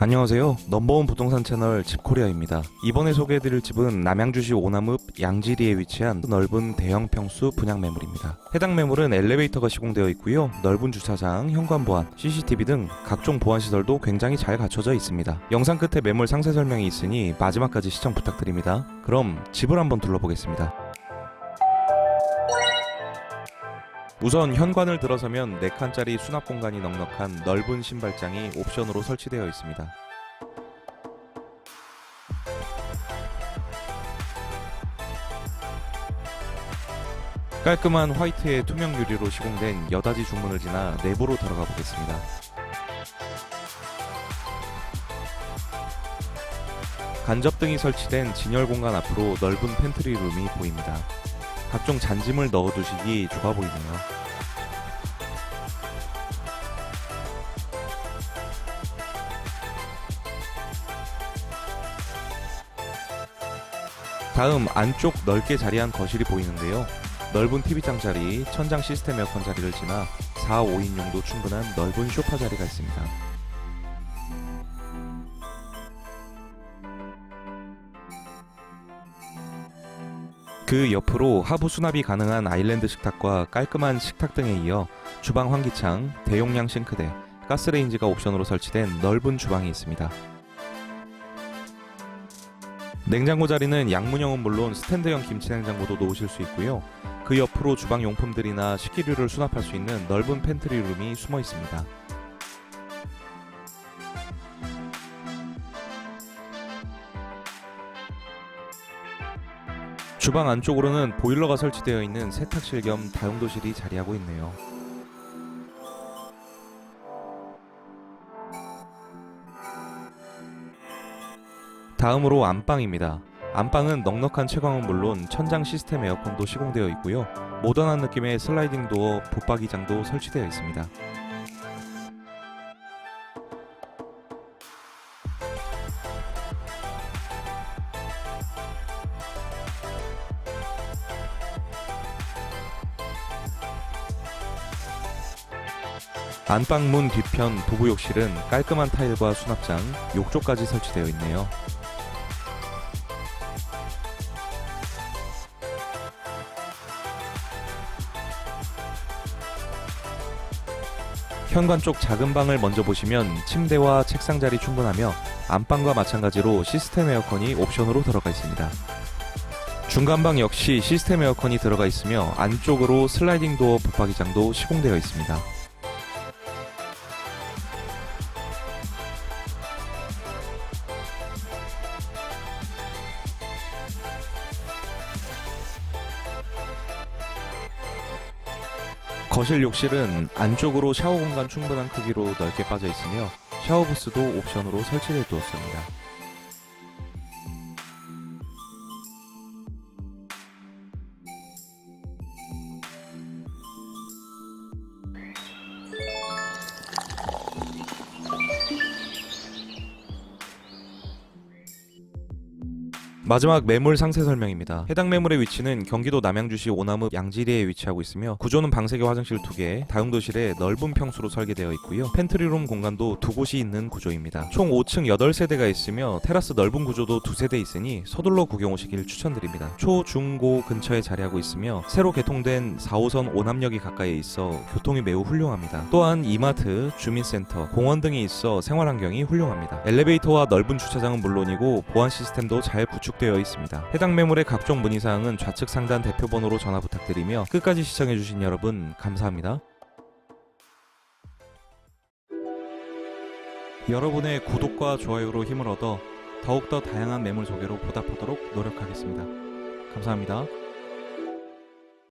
안녕하세요. 넘버원 부동산 채널 집코리아입니다. 이번에 소개해드릴 집은 남양주시 오남읍 양지리에 위치한 넓은 대형 평수 분양 매물입니다. 해당 매물은 엘리베이터가 시공되어 있고요. 넓은 주차장, 현관 보안, CCTV 등 각종 보안 시설도 굉장히 잘 갖춰져 있습니다. 영상 끝에 매물 상세 설명이 있으니 마지막까지 시청 부탁드립니다. 그럼 집을 한번 둘러보겠습니다. 우선 현관을 들어서면 4칸짜리 수납 공간이 넉넉한 넓은 신발장이 옵션으로 설치되어 있습니다. 깔끔한 화이트의 투명 유리로 시공된 여닫이 중문을 지나 내부로 들어가 보겠습니다. 간접등이 설치된 진열 공간 앞으로 넓은 팬트리 룸이 보입니다. 각종 잔짐을 넣어두시기 좋아 보이네요. 다음 안쪽 넓게 자리한 거실이 보이는데요. 넓은 TV장 자리, 천장 시스템 에어컨 자리를 지나 4, 5인용도 충분한 넓은 소파 자리가 있습니다. 그 옆으로 하부 수납이 가능한 아일랜드 식탁과 깔끔한 식탁 등에 이어 주방 환기창, 대용량 싱크대, 가스레인지가 옵션으로 설치된 넓은 주방이 있습니다. 냉장고 자리는 양문형은 물론 스탠드형 김치 냉장고도 놓으실 수 있고요. 그 옆으로 주방 용품들이나 식기류를 수납할 수 있는 넓은 팬트리 룸이 숨어 있습니다. 주방 안쪽으로는 보일러가 설치되어 있는 세탁실 겸 다용도실이 자리하고 있네요. 다음으로 안방입니다. 안방은 넉넉한 채광은 물론 천장 시스템 에어컨도 시공되어 있고요. 모던한 느낌의 슬라이딩 도어, 붙박이장도 설치되어 있습니다. 안방 문 뒤편 부부 욕실은 깔끔한 타일과 수납장, 욕조까지 설치되어 있네요. 현관 쪽 작은 방을 먼저 보시면 침대와 책상 자리 충분하며 안방과 마찬가지로 시스템 에어컨이 옵션으로 들어가 있습니다. 중간방 역시 시스템 에어컨이 들어가 있으며 안쪽으로 슬라이딩 도어 붙박이장도 시공되어 있습니다. 거실 욕실은 안쪽으로 샤워 공간 충분한 크기로 넓게 빠져 있으며 샤워 부스도 옵션으로 설치해 두었습니다. 마지막 매물 상세 설명입니다. 해당 매물의 위치는 경기도 남양주시 오남읍 양지리에 위치하고 있으며 구조는 방세개 화장실 2개, 다용도실에 넓은 평수로 설계되어 있고요. 팬트리룸 공간도 두 곳이 있는 구조입니다. 총 5층 8세대가 있으며 테라스 넓은 구조도 두 세대 있으니 서둘러 구경 오시길 추천드립니다. 초, 중, 고 근처에 자리하고 있으며 새로 개통된 4호선 오남역이 가까이에 있어 교통이 매우 훌륭합니다. 또한 이마트, 주민센터, 공원 등이 있어 생활 환경이 훌륭합니다. 엘리베이터와 넓은 주차장은 물론이고 보안 시스템도 잘 구축 되어 있습니다. 해당 매물의 각종 문의사항은 좌측 상단 대표번호로 전화 부탁드리며 끝까지 시청해주신 여러분 감사합니다. 여러분의 구독과 좋아요로 힘을 얻어 더욱더 다양한 매물 소개로 보답하도록 노력하겠습니다. 감사합니다.